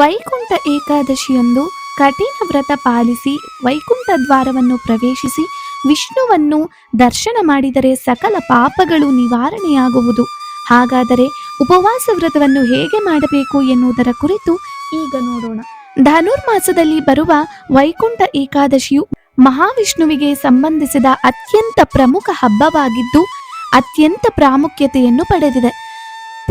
ವೈಕುಂಠ ಏಕಾದಶಿಯಂದು ಕಠಿಣ ವ್ರತ ಪಾಲಿಸಿ ವೈಕುಂಠ ದ್ವಾರವನ್ನು ಪ್ರವೇಶಿಸಿ ವಿಷ್ಣುವನ್ನು ದರ್ಶನ ಮಾಡಿದರೆ ಸಕಲ ಪಾಪಗಳು ನಿವಾರಣೆಯಾಗುವುದು. ಹಾಗಾದರೆ ಉಪವಾಸ ವ್ರತವನ್ನು ಹೇಗೆ ಮಾಡಬೇಕು ಎನ್ನುವುದರ ಕುರಿತು ಈಗ ನೋಡೋಣ. ಧನುರ್ಮಾಸದಲ್ಲಿ ಬರುವ ವೈಕುಂಠ ಏಕಾದಶಿಯು ಮಹಾವಿಷ್ಣುವಿಗೆ ಸಂಬಂಧಿಸಿದ ಅತ್ಯಂತ ಪ್ರಮುಖ ಹಬ್ಬವಾಗಿದ್ದು, ಅತ್ಯಂತ ಪ್ರಾಮುಖ್ಯತೆಯನ್ನು ಪಡೆದಿದೆ.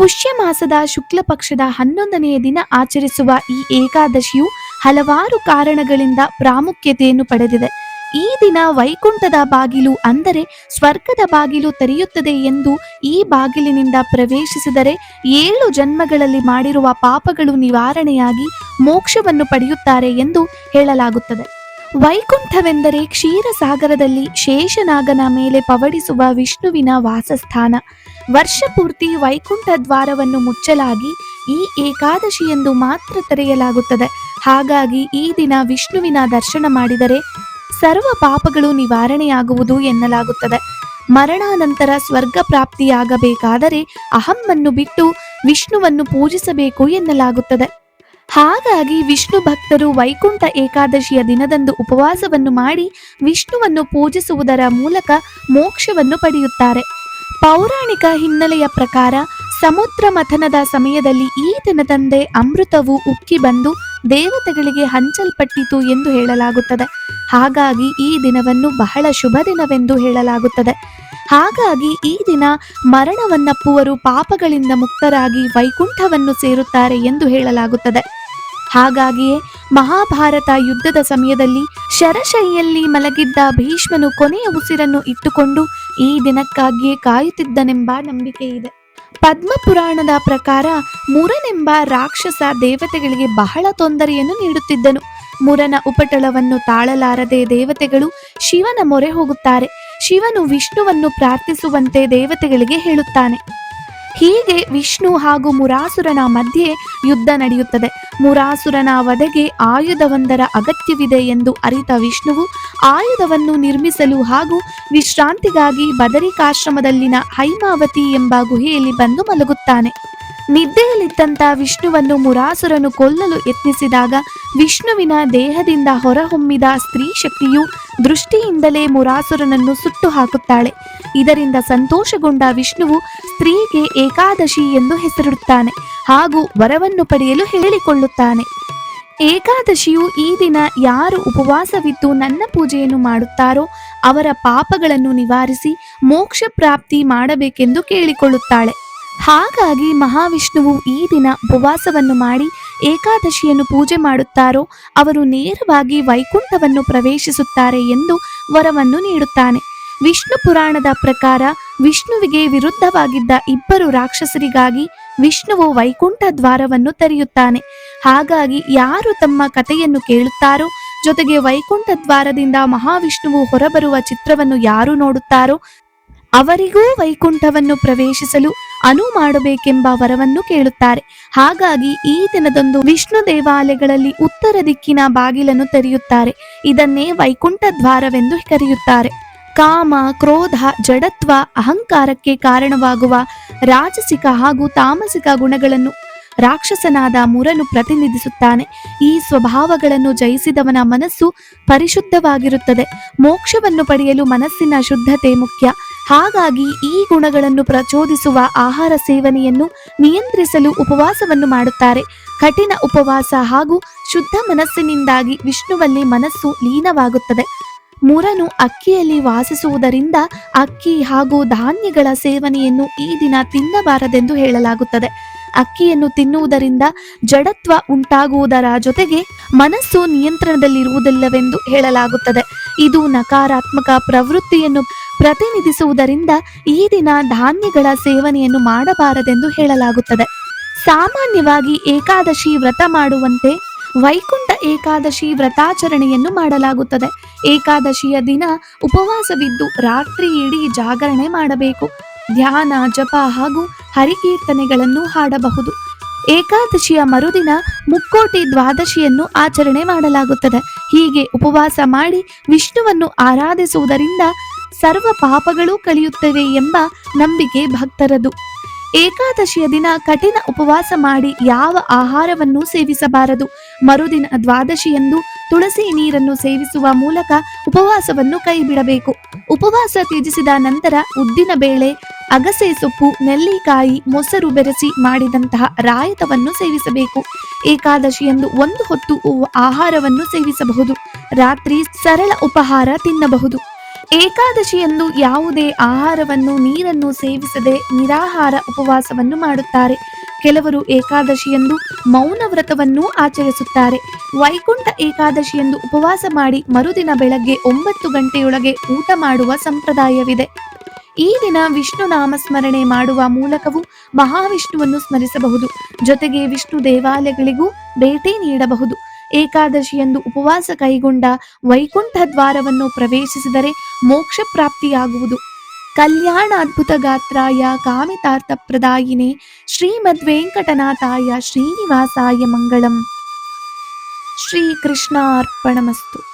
ಪುಷ್ಯ ಮಾಸದ ಶುಕ್ಲ ಪಕ್ಷದ ಹನ್ನೊಂದನೆಯ ದಿನ ಆಚರಿಸುವ ಈ ಏಕಾದಶಿಯು ಹಲವಾರು ಕಾರಣಗಳಿಂದ ಪ್ರಾಮುಖ್ಯತೆಯನ್ನು ಪಡೆದಿದೆ. ಈ ದಿನ ವೈಕುಂಠದ ಬಾಗಿಲು ಅಂದರೆ ಸ್ವರ್ಗದ ಬಾಗಿಲು ತೆರೆಯುತ್ತದೆ ಎಂದು ಈ ಬಾಗಿಲಿನಿಂದ ಪ್ರವೇಶಿಸಿದರೆ ಏಳು ಜನ್ಮಗಳಲ್ಲಿ ಮಾಡಿರುವ ಪಾಪಗಳು ನಿವಾರಣೆಯಾಗಿ ಮೋಕ್ಷವನ್ನು ಪಡೆಯುತ್ತಾರೆ ಎಂದು ಹೇಳಲಾಗುತ್ತದೆ. ವೈಕುಂಠವೆಂದರೆ ಕ್ಷೀರಸಾಗರದಲ್ಲಿ ಶೇಷನಾಗನ ಮೇಲೆ ಪವಡಿಸುವ ವಿಷ್ಣುವಿನ ವಾಸಸ್ಥಾನ. ವರ್ಷ ಪೂರ್ತಿ ವೈಕುಂಠ ದ್ವಾರವನ್ನು ಮುಚ್ಚಲಾಗಿ ಈ ಏಕಾದಶಿಯೆಂದು ಮಾತ್ರ ತೆರೆಯಲಾಗುತ್ತದೆ. ಹಾಗಾಗಿ ಈ ದಿನ ವಿಷ್ಣುವಿನ ದರ್ಶನ ಮಾಡಿದರೆ ಸರ್ವ ಪಾಪಗಳು ನಿವಾರಣೆಯಾಗುವುದು ಎನ್ನಲಾಗುತ್ತದೆ. ಮರಣಾನಂತರ ಸ್ವರ್ಗ ಪ್ರಾಪ್ತಿಯಾಗಬೇಕಾದರೆ ಅಹಮ್ಮನ್ನು ಬಿಟ್ಟು ವಿಷ್ಣುವನ್ನು ಪೂಜಿಸಬೇಕು ಎನ್ನಲಾಗುತ್ತದೆ. ಹಾಗಾಗಿ ವಿಷ್ಣು ಭಕ್ತರು ವೈಕುಂಠ ಏಕಾದಶಿಯ ದಿನದಂದು ಉಪವಾಸವನ್ನು ಮಾಡಿ ವಿಷ್ಣುವನ್ನು ಪೂಜಿಸುವುದರ ಮೂಲಕ ಮೋಕ್ಷವನ್ನು ಪಡೆಯುತ್ತಾರೆ. ಪೌರಾಣಿಕ ಹಿನ್ನೆಲೆಯ ಪ್ರಕಾರ ಸಮುದ್ರ ಮಥನದ ಸಮಯದಲ್ಲಿ ಈ ದಿನದಂದೇ ಅಮೃತವು ಉಕ್ಕಿ ಬಂದು ದೇವತೆಗಳಿಗೆ ಹಂಚಲ್ಪಟ್ಟಿತು ಎಂದು ಹೇಳಲಾಗುತ್ತದೆ. ಹಾಗಾಗಿ ಈ ದಿನವನ್ನು ಬಹಳ ಶುಭ ದಿನವೆಂದು ಹೇಳಲಾಗುತ್ತದೆ. ಹಾಗಾಗಿ ಈ ದಿನ ಮರಣವನ್ನಪ್ಪುವರು ಪಾಪಗಳಿಂದ ಮುಕ್ತರಾಗಿ ವೈಕುಂಠವನ್ನು ಸೇರುತ್ತಾರೆ ಎಂದು ಹೇಳಲಾಗುತ್ತದೆ. ಹಾಗಾಗಿಯೇ ಮಹಾಭಾರತ ಯುದ್ಧದ ಸಮಯದಲ್ಲಿ ಶರಶೈಯಲ್ಲಿ ಮಲಗಿದ್ದ ಭೀಷ್ಮನು ಕೊನೆಯ ಉಸಿರನ್ನು ಇಟ್ಟುಕೊಂಡು ಈ ದಿನಕ್ಕಾಗಿಯೇ ಕಾಯುತ್ತಿದ್ದನೆಂಬ ನಂಬಿಕೆ ಇದೆ. ಪದ್ಮ ಪುರಾಣದ ಪ್ರಕಾರ ಮುರನೆಂಬ ರಾಕ್ಷಸ ದೇವತೆಗಳಿಗೆ ಬಹಳ ತೊಂದರೆಯನ್ನು ನೀಡುತ್ತಿದ್ದನು. ಮುರನ ಉಪಟಳವನ್ನು ತಾಳಲಾರದೆ ದೇವತೆಗಳು ಶಿವನ ಮೊರೆ ಹೋಗುತ್ತಾರೆ. ಶಿವನು ವಿಷ್ಣುವನ್ನು ಪ್ರಾರ್ಥಿಸುವಂತೆ ದೇವತೆಗಳಿಗೆ ಹೇಳುತ್ತಾನೆ. ಹೀಗೆ ವಿಷ್ಣು ಹಾಗೂ ಮುರಾಸುರನ ಮಧ್ಯೆ ಯುದ್ಧ ನಡೆಯುತ್ತದೆ. ಮುರಾಸುರನ ವಧೆಗೆ ಆಯುಧವೊಂದರ ಅಗತ್ಯವಿದೆ ಎಂದು ಅರಿತ ವಿಷ್ಣುವು ಆಯುಧವನ್ನು ನಿರ್ಮಿಸಲು ಹಾಗೂ ವಿಶ್ರಾಂತಿಗಾಗಿ ಬದರಿಕಾಶ್ರಮದಲ್ಲಿನ ಹೈಮಾವತಿ ಎಂಬ ಗುಹೆಯಲ್ಲಿ ಬಂದು ಮಲಗುತ್ತಾನೆ. ನಿದ್ದೆಯಲ್ಲಿದ್ದಂಥ ವಿಷ್ಣುವನ್ನು ಮುರಾಸುರನು ಕೊಲ್ಲಲು ಯತ್ನಿಸಿದಾಗ ವಿಷ್ಣುವಿನ ದೇಹದಿಂದ ಹೊರಹೊಮ್ಮಿದ ಸ್ತ್ರೀ ಶಕ್ತಿಯು ದೃಷ್ಟಿಯಿಂದಲೇ ಮುರಾಸುರನನ್ನು ಸುಟ್ಟು ಹಾಕುತ್ತಾಳೆ. ಇದರಿಂದ ಸಂತೋಷಗೊಂಡ ವಿಷ್ಣುವು ಸ್ತ್ರೀಗೆ ಏಕಾದಶಿ ಎಂದು ಹೆಸರಿಡುತ್ತಾನೆ ಹಾಗೂ ವರವನ್ನು ಪಡೆಯಲು ಹೇಳಿಕೊಳ್ಳುತ್ತಾನೆ. ಏಕಾದಶಿಯು ಈ ದಿನ ಯಾರು ಉಪವಾಸವಿದ್ದು ನನ್ನ ಪೂಜೆಯನ್ನು ಮಾಡುತ್ತಾರೋ ಅವರ ಪಾಪಗಳನ್ನು ನಿವಾರಿಸಿ ಮೋಕ್ಷ ಪ್ರಾಪ್ತಿ ಮಾಡಬೇಕೆಂದು ಕೇಳಿಕೊಳ್ಳುತ್ತಾಳೆ. ಹಾಗಾಗಿ ಮಹಾವಿಷ್ಣುವು ಈ ದಿನ ಉಪವಾಸವನ್ನು ಮಾಡಿ ಏಕಾದಶಿಯನ್ನು ಪೂಜೆ ಮಾಡುತ್ತಾರೋ, ಅವರು ನೇರವಾಗಿ ವೈಕುಂಠವನ್ನು ಪ್ರವೇಶಿಸುತ್ತಾರೆ ಎಂದು ವರವನ್ನು ನೀಡುತ್ತಾನೆ. ವಿಷ್ಣು ಪುರಾಣದ ಪ್ರಕಾರ ವಿಷ್ಣುವಿಗೆ ವಿರುದ್ಧವಾಗಿದ್ದ ಇಬ್ಬರು ರಾಕ್ಷಸರಿಗಾಗಿ ವಿಷ್ಣುವು ವೈಕುಂಠ ದ್ವಾರವನ್ನು ತೆರೆಯುತ್ತಾನೆ. ಹಾಗಾಗಿ ಯಾರು ತಮ್ಮ ಕಥೆಯನ್ನು ಕೇಳುತ್ತಾರೋ, ಜೊತೆಗೆ ವೈಕುಂಠ ದ್ವಾರದಿಂದ ಮಹಾವಿಷ್ಣುವು ಹೊರಬರುವ ಚಿತ್ರವನ್ನು ಯಾರು ನೋಡುತ್ತಾರೋ ಅವರಿಗೂ ವೈಕುಂಠವನ್ನು ಪ್ರವೇಶಿಸಲು ಅನು ಮಾಡಬೇಕೆಂಬ ವರವನ್ನು ಕೇಳುತ್ತಾರೆ. ಹಾಗಾಗಿ ಈ ದಿನದಂದು ವಿಷ್ಣು ದೇವಾಲಯಗಳಲ್ಲಿ ಉತ್ತರ ದಿಕ್ಕಿನ ಬಾಗಿಲನ್ನು ತೆರೆಯುತ್ತಾರೆ. ಇದನ್ನೇ ವೈಕುಂಠ ದ್ವಾರವೆಂದು ಕರೆಯುತ್ತಾರೆ. ಕಾಮ, ಕ್ರೋಧ, ಜಡತ್ವ, ಅಹಂಕಾರಕ್ಕೆ ಕಾರಣವಾಗುವ ರಾಜಸಿಕ ಹಾಗೂ ತಾಮಸಿಕ ಗುಣಗಳನ್ನು ರಾಕ್ಷಸನಾದ ಮುರನು ಪ್ರತಿನಿಧಿಸುತ್ತಾನೆ. ಈ ಸ್ವಭಾವಗಳನ್ನು ಜಯಿಸಿದವನ ಮನಸ್ಸು ಪರಿಶುದ್ಧವಾಗಿರುತ್ತದೆ. ಮೋಕ್ಷವನ್ನು ಪಡೆಯಲು ಮನಸ್ಸಿನ ಶುದ್ಧತೆ ಮುಖ್ಯ. ಹಾಗಾಗಿ ಈ ಗುಣಗಳನ್ನು ಪ್ರಚೋದಿಸುವ ಆಹಾರ ಸೇವನೆಯನ್ನು ನಿಯಂತ್ರಿಸಲು ಉಪವಾಸವನ್ನು ಮಾಡುತ್ತಾರೆ. ಕಠಿಣ ಉಪವಾಸ ಹಾಗೂ ಶುದ್ಧ ಮನಸ್ಸಿನಿಂದಾಗಿ ವಿಷ್ಣುವಲ್ಲಿ ಮನಸ್ಸು ಲೀನವಾಗುತ್ತದೆ. ಮುರನು ಅಕ್ಕಿಯಲ್ಲಿ ವಾಸಿಸುವುದರಿಂದ ಅಕ್ಕಿ ಹಾಗೂ ಧಾನ್ಯಗಳ ಸೇವನೆಯನ್ನು ಈ ದಿನ ತಿನ್ನಬಾರದೆಂದು ಹೇಳಲಾಗುತ್ತದೆ. ಅಕ್ಕಿಯನ್ನು ತಿನ್ನುವುದರಿಂದ ಜಡತ್ವ ಉಂಟಾಗುವುದರ ಜೊತೆಗೆ ಮನಸ್ಸು ನಿಯಂತ್ರಣದಲ್ಲಿರುವುದಿಲ್ಲವೆಂದು ಹೇಳಲಾಗುತ್ತದೆ. ಇದು ನಕಾರಾತ್ಮಕ ಪ್ರವೃತ್ತಿಯನ್ನು ಪ್ರತಿನಿಧಿಸುವುದರಿಂದ ಈ ದಿನ ಧಾನ್ಯಗಳ ಸೇವನೆಯನ್ನು ಮಾಡಬಾರದೆಂದು ಹೇಳಲಾಗುತ್ತದೆ. ಸಾಮಾನ್ಯವಾಗಿ ಏಕಾದಶಿ ವ್ರತ ಮಾಡುವಂತೆ ವೈಕುಂಠ ಏಕಾದಶಿ ವ್ರತಾಚರಣೆಯನ್ನು ಮಾಡಲಾಗುತ್ತದೆ. ಏಕಾದಶಿಯ ದಿನ ಉಪವಾಸವಿದ್ದು ರಾತ್ರಿ ಇಡೀ ಜಾಗರಣೆ ಮಾಡಬೇಕು. ಧ್ಯಾನ, ಜಪ ಹಾಗೂ ಹರಿಕೀರ್ತನೆಗಳನ್ನು ಹಾಡಬಹುದು. ಏಕಾದಶಿಯ ಮರುದಿನ ಮುಕ್ಕೋಟಿ ದ್ವಾದಶಿಯನ್ನು ಆಚರಣೆ ಮಾಡಲಾಗುತ್ತದೆ. ಹೀಗೆ ಉಪವಾಸ ಮಾಡಿ ವಿಷ್ಣುವನ್ನು ಆರಾಧಿಸುವುದರಿಂದ ಸರ್ವ ಪಾಪಗಳೂ ಕಳೆಯುತ್ತವೆ ಎಂಬ ನಂಬಿಕೆ ಭಕ್ತರದು. ಏಕಾದಶಿಯ ದಿನ ಕಠಿಣ ಉಪವಾಸ ಮಾಡಿ ಯಾವ ಆಹಾರವನ್ನು ಸೇವಿಸಬಾರದು. ಮರುದಿನ ದ್ವಾದಶಿಯಂದು ತುಳಸಿ ನೀರನ್ನು ಸೇವಿಸುವ ಮೂಲಕ ಉಪವಾಸವನ್ನು ಕೈಬಿಡಬೇಕು. ಉಪವಾಸ ತ್ಯಜಿಸಿದ ನಂತರ ಉದ್ದಿನ ಬೇಳೆ, ಅಗಸೆ ಸೊಪ್ಪು, ನೆಲ್ಲಿಕಾಯಿ, ಮೊಸರು ಬೆರೆಸಿ ಮಾಡಿದಂತಹ ರಾಯತವನ್ನು ಸೇವಿಸಬೇಕು. ಏಕಾದಶಿಯಂದು ಒಂದು ಹೊತ್ತು ಆಹಾರವನ್ನು ಸೇವಿಸಬಹುದು. ರಾತ್ರಿ ಸರಳ ಉಪಹಾರ ತಿನ್ನಬಹುದು. ಏಕಾದಶಿಯಂದು ಯಾವುದೇ ಆಹಾರವನ್ನು, ನೀರನ್ನು ಸೇವಿಸದೆ ನಿರಾಹಾರ ಉಪವಾಸವನ್ನು ಮಾಡುತ್ತಾರೆ. ಕೆಲವರು ಏಕಾದಶಿಯಂದು ಮೌನ ವ್ರತವನ್ನು ಆಚರಿಸುತ್ತಾರೆ. ವೈಕುಂಠ ಏಕಾದಶಿಯಂದು ಉಪವಾಸ ಮಾಡಿ ಮರುದಿನ ಬೆಳಗ್ಗೆ ಒಂಬತ್ತು ಗಂಟೆಯೊಳಗೆ ಊಟ ಮಾಡುವ ಸಂಪ್ರದಾಯವಿದೆ. ಈ ದಿನ ವಿಷ್ಣು ನಾಮಸ್ಮರಣೆ ಮಾಡುವ ಮೂಲಕವೂ ಮಹಾವಿಷ್ಣುವನ್ನು ಸ್ಮರಿಸಬಹುದು. ಜೊತೆಗೆ ವಿಷ್ಣು ದೇವಾಲಯಗಳಿಗೂ ಭೇಟಿ ನೀಡಬಹುದು. ಏಕಾದಶಿಯಂದು ಉಪವಾಸ ಕೈಗೊಂಡ ವೈಕುಂಠ ದ್ವಾರವನ್ನು ಪ್ರವೇಶಿಸಿದರೆ ಮೋಕ್ಷ ಪ್ರಾಪ್ತಿಯಾಗುವುದು. ಕಲ್ಯಾಣ ಅದ್ಭುತ ಗಾತ್ರಾಯ ಕಾಮಿತಾರ್ಥ ಪ್ರದಾಯಿನಿ ಶ್ರೀಮದ್ ವೆಂಕಟನಾಥಾಯ ಶ್ರೀನಿವಾಸಾಯ ಮಂಗಳಂ. ಶ್ರೀ ಕೃಷ್ಣ ಅರ್ಪಣಮಸ್ತು